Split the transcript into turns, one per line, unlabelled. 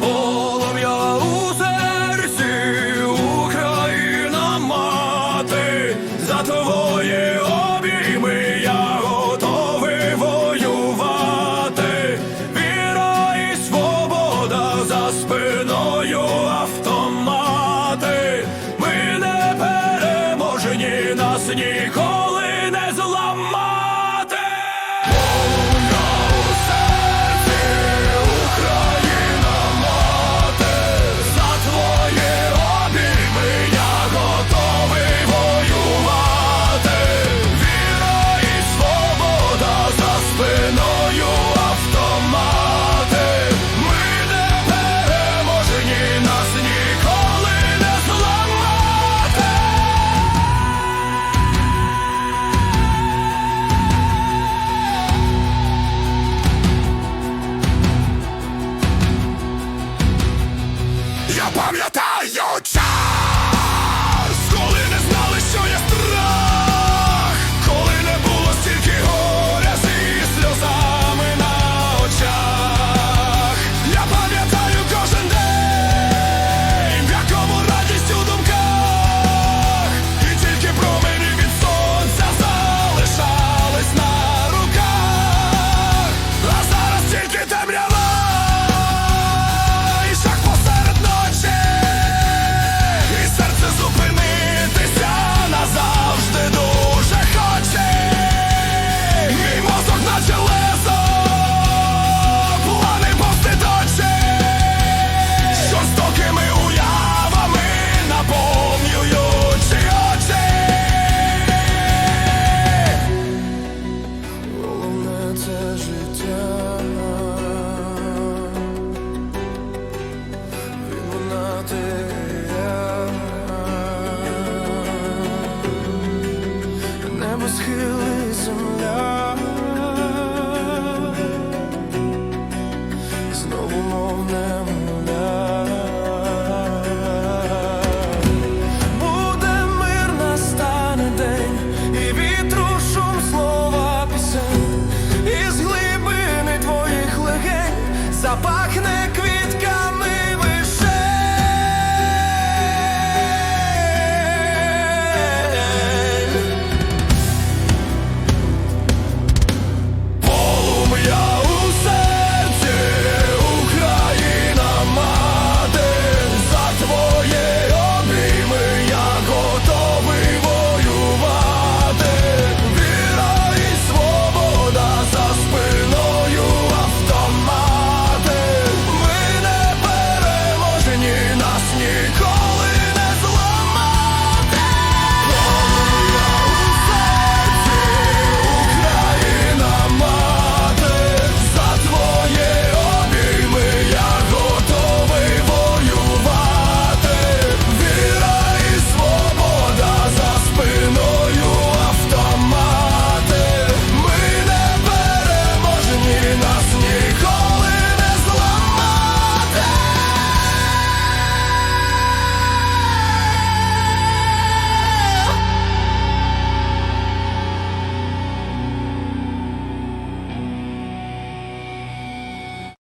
Полум'я у серці Україна мати, за твої обійми я готовий воювати, віра свобода за спиною автомати, ми не переможні нас ніколи. я пам'ятаю. 是这 запас.